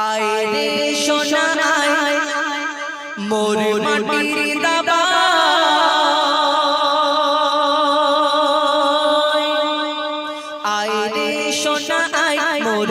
আয় রে সোনা আয় মোর মাটির দাবা আয় রে সোনা আয় মোর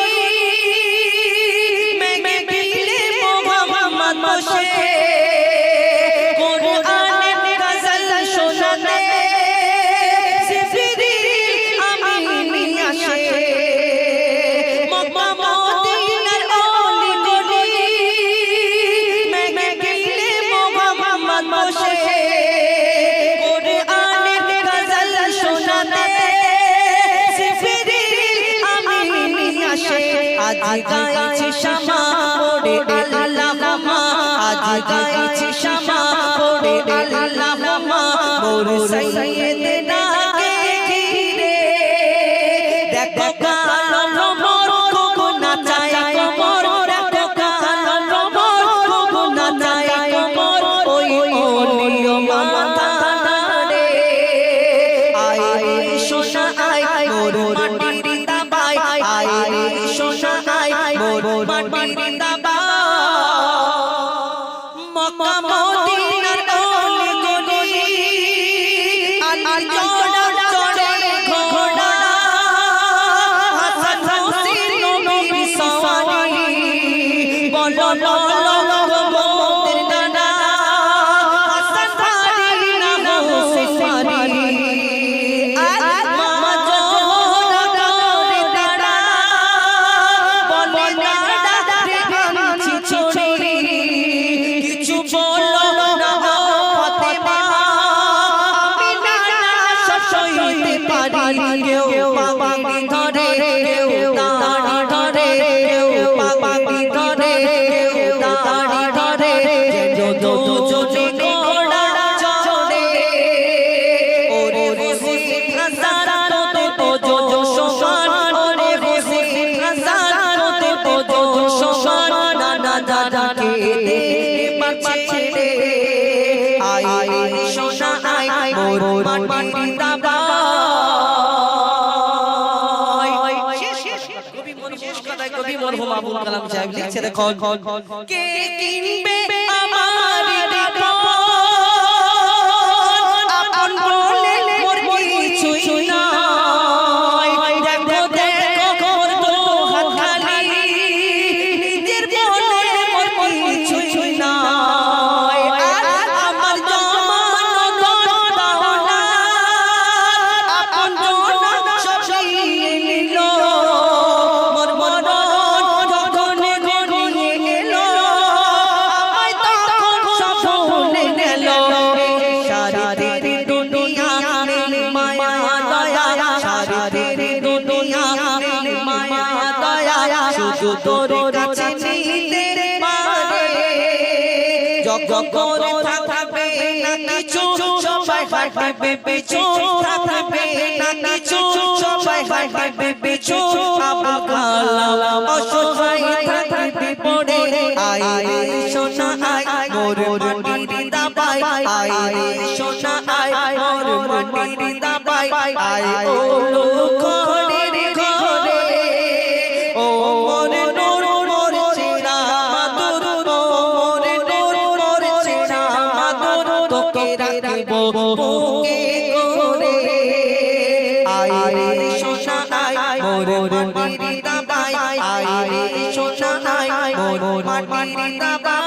আজ গাইছি শ্যামা পড়ে আল্লাহ মা আজ গাইছি শ্যামা পড়ে আল্লাহ মা মোর সাইয়েদনা আয় মোর মাটির দাবাই মক্কা মদিনার গলি গলি আল জোড়া পারি কেউ পাগি ধরে কেউ দাড়ি ধরে কেউ পাগি ধরে কেউ দাড়ি ধরে যত চলে ঘোড়া চড়ে ওরে হোসেন হাসান তোতে তো জো সমান ওরে হোসেন হাসান তোতে তো জো সমান নানা দাদাকে দে পাচ্ছে রে আয় সোনা আয় মোর মাটির দাবাই আবুল কালাম সাহেব লিখছে দেখুন। কে কিনবে আমার আপন তোর কাছে নিতে পারে জগৎ থাকবে না কিছু সবাই হাঁটবে পিছু থাকবে না কিছু সবাই হাঁটবে পিছু আবু কালাম অসহায় থাকবে পড়ে। রে সোনা আয় মোর মাটির দাবাই রে সোনা আয় মোর মাটির দাবাই আয় ও রাখিব। বুকে করে আয় রে সোনা আয় মোর মাটির দাবাই বাবাই আয় রে মোর মাটির দাবাই